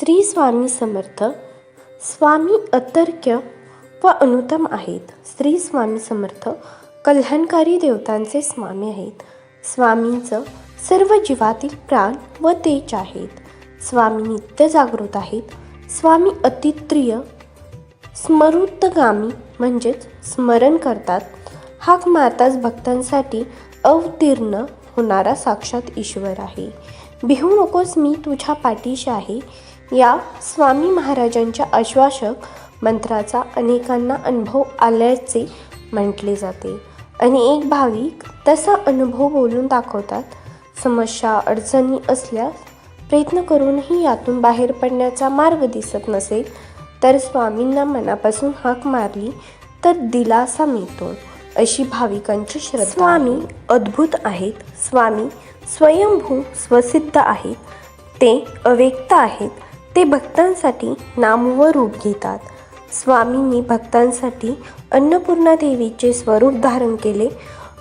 श्री स्वामी समर्थ स्वामी अतर्क्य व अनुतम आहेत. श्री स्वामी समर्थ कल्याणकारी देवतांचे स्वामी आहेत. स्वामींचं सर्व जीवातील प्राण व तेज आहेत. स्वामी नित्य जागृत आहेत. स्वामी अतित्रिय स्मृतगामी म्हणजेच स्मरण करतात. हा माताच भक्तांसाठी अवतीर्ण होणारा साक्षात ईश्वर आहे. भिहू नकोस मी तुझ्या पाठीशी आहे. या स्वामी महाराजांच्या आश्वासक मंत्राचा अनेकांना अनुभव आल्याचे म्हटले जाते. आणि एक भाविक तसा अनुभव बोलून दाखवतात. समस्या अडचणी असल्यास प्रयत्न करूनही यातून बाहेर पडण्याचा मार्ग दिसत नसेल तर स्वामींना मनापासून हाक मारली तर दिलासा मिळतो अशी भाविकांची श्रद्धा स्वामी अद्भुत आहेत. स्वामी स्वयंभू स्वसिद्ध आहेत. ते अव्यक्त आहेत. ते भक्तांसाठी नाम व रूप घेतात. स्वामींनी भक्तांसाठी अन्नपूर्णा देवीचे स्वरूप धारण केले.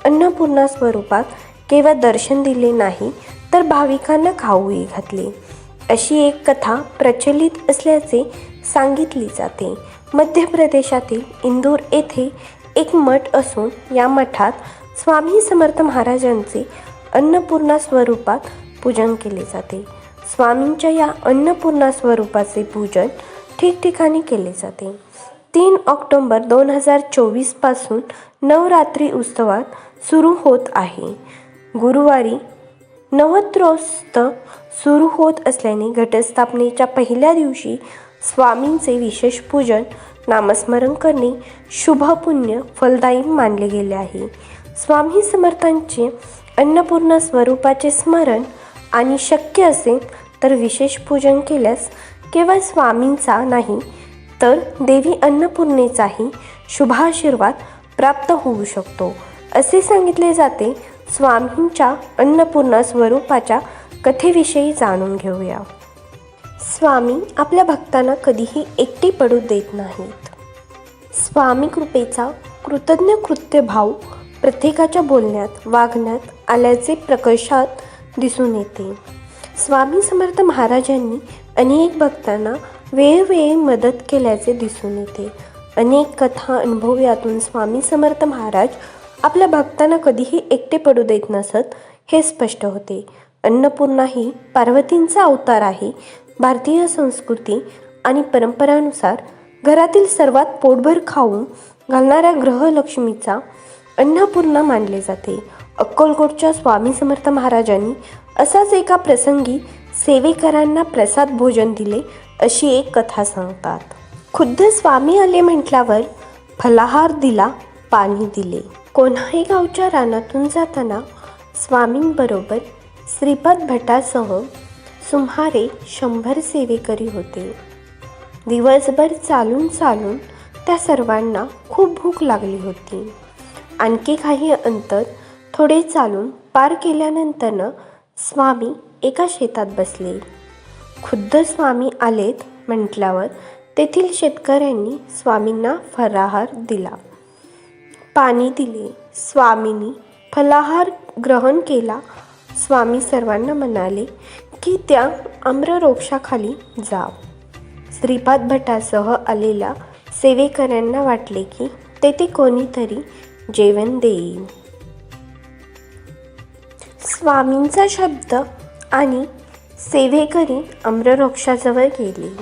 अन्नपूर्णा स्वरूपात केवळ दर्शन दिले नाही तर भाविकांना खाऊही घातले. अशी एक कथा प्रचलित असल्याचे सांगितली जाते. मध्य प्रदेशातील इंदूर येथे एक मठ असून या मठात स्वामी समर्थ महाराजांचे अन्नपूर्णा स्वरूपात पूजन केले जाते. स्वामींच्या या अन्नपूर्णा स्वरूपाचे पूजन ठिकठिकाणी केले जाते. तीन ऑक्टोंबर दोन हजार चोवीसपासून नवरात्री उत्सवात सुरू होत आहे. गुरुवारी नवत्रोत्सव सुरू होत असल्याने घटस्थापनेच्या पहिल्या दिवशी स्वामींचे विशेष पूजन नामस्मरण करणे शुभपुण्य फलदायी मानले गेले आहे. स्वामी समर्थांचे अन्नपूर्ण स्वरूपाचे स्मरण आणि शक्य असेल तर विशेष पूजन केल्यास केवळ स्वामींचा नाही तर देवी अन्नपूर्णेचाही शुभाशीर्वाद प्राप्त होऊ शकतो. असे सांगितले जाते स्वामींच्या अन्नपूर्णा स्वरूपाच्या कथेविषयी जाणून घेऊया. स्वामी आपल्या भक्तांना कधीही एकटे पडू देत नाहीत. स्वामी कृपेचा कृतज्ञ कृत्यभाव प्रत्येकाच्या बोलण्यात वागण्यात आल्याचे प्रकर्षात दिसून येते. स्वामी समर्थ महाराजांनी अनेक भक्तांना वेळोवेळी मदत केल्याचे दिसून येते. अनेक कथा अनुभव यातून स्वामी समर्थ महाराज आपल्या भक्तांना कधीही एकटे पडू देत नसत हे स्पष्ट होते. अन्नपूर्णा ही पार्वतींचा अवतार आहे. भारतीय संस्कृती आणि परंपरानुसार घरातील सर्वात पोटभर खाऊन घालणाऱ्या ग्रहलक्ष्मीचा अन्नपूर्णा मानले जाते. अक्कलकोटच्या स्वामी समर्थ महाराजांनी असाच एका प्रसंगी सेवेकरांना प्रसाद भोजन दिले अशी एक कथा सांगतात. खुद्द स्वामी आले म्हटल्यावर फलाहार दिला पाणी दिले. कोणाही गावच्या रानातून जाताना स्वामींबरोबर श्रीपाद भटासह सुमारे शंभर सेवेकरी होते. दिवसभर चालून चालून त्या सर्वांना खूप भूक लागली होती. आणखी काही अंतर थोडे चालून पार केल्यानंतरनं स्वामी एका शेतात बसले. खुद्द स्वामी आलेत म्हटल्यावर तेथील शेतकऱ्यांनी स्वामींना फराहार दिला. पाणी दिले. स्वामींनी फलाहार ग्रहण केला. स्वामी सर्वांना म्हणाले की त्या आम्ररोक्षाखाली जा. श्रीपाद भटासह आलेल्या सेवेकऱ्यांना वाटले की तेथे कोणीतरी जेवण देईल. स्वामींचा शब्द आणि सेवेकरी आम्रवृक्षाजवळ गेली.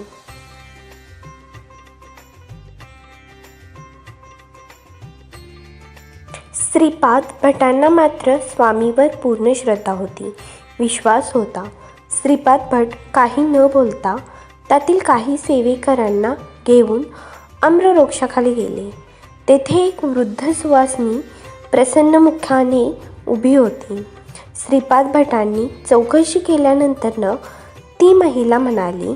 श्रीपाद भटांना मात्र स्वामीवर पूर्ण श्रद्धा होती. विश्वास होता. श्रीपाद भट काही न बोलता त्यातील काही सेवेकरांना घेऊन आम्रवृक्षाखाली गेले. तेथे एक वृद्ध सुवासनी प्रसन्न मुखाने उभी होती. श्रीपाद भटांनी चौकशी केल्यानंतरनं ती महिला म्हणाली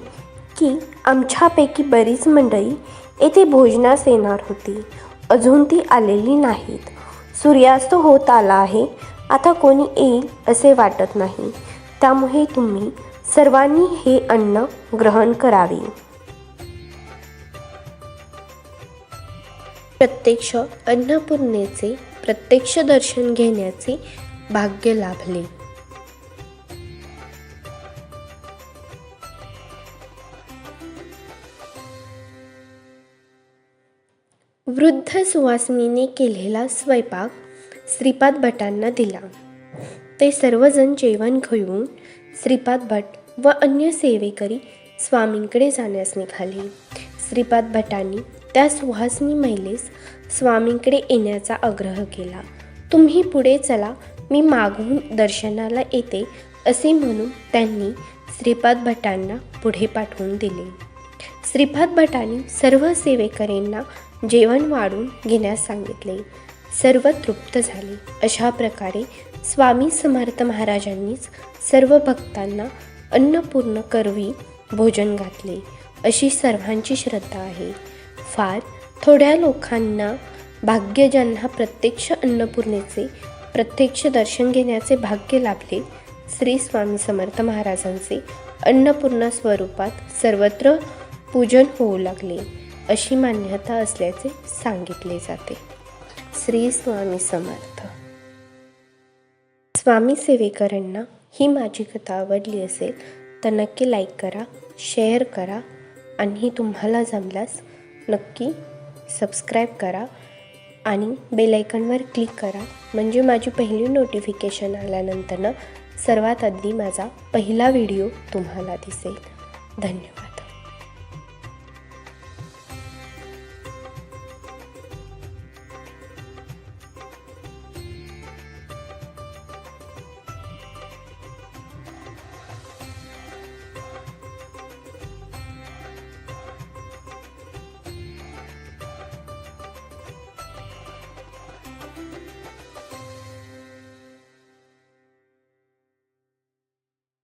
की आमच्यापैकी बरीच मंडळी येथे भोजनास येणार होती. अजून ती आलेली नाहीत. सूर्यास्त होत आला आहे. आता कोणी येईल असे वाटत नाही. त्यामुळे तुम्ही सर्वांनी हे अन्न ग्रहण करावे. प्रत्यक्ष अन्नपूर्णेचे प्रत्यक्ष दर्शन घेण्याचे भाग्य लाभले. वृद्ध सुवासिनीने केलेला स्वयंपाक श्रीपाद भटांना दिला. ते सर्वजण जेवण घेऊन श्रीपाद भट व अन्य सेवेकरी स्वामींकडे जाण्यास निघाले. श्रीपाद भटांनी त्या सुहासनी महिलेस स्वामींकडे येण्याचा आग्रह केला. तुम्ही पुढे चला मी मागून दर्शनाला येते असे म्हणून त्यांनी श्रीपाद भटांना पुढे पाठवून दिले. श्रीपाद भटांनी सर्व सेवेकरींना जेवण वाढून घेण्यास सांगितले. सर्व तृप्त झाले. अशा प्रकारे स्वामी समर्थ महाराजांनीच सर्व भक्तांना अन्नपूर्ण करवी भोजन घातले. अशी सर्वांची श्रद्धा आहे. फार थोड्या लोकांना भाग्यजांना प्रत्यक्ष अन्नपूर्णेचे प्रत्यक्ष दर्शन घेण्याचे भाग्य लाभले श्री स्वामी समर्थ महाराजांचे अन्नपूर्णा स्वरूपात सर्वत्र पूजन होऊ लागले अशी मान्यता असल्याचे सांगितले जाते. श्री स्वामी समर्थ. स्वामी सेवेकरांना ही माझी कथा आवडली असेल तर नक्की लाईक करा शेअर करा आणि तुम्हाला जमल्यास नक्की सबस्क्राईब करा. आणि बेलायकनवर क्लिक करा. म्हणजे माझी पहिली नोटिफिकेशन आल्यानंतरनं सर्वात आधी माझा पहिला व्हिडिओ तुम्हाला दिसेल. धन्यवाद.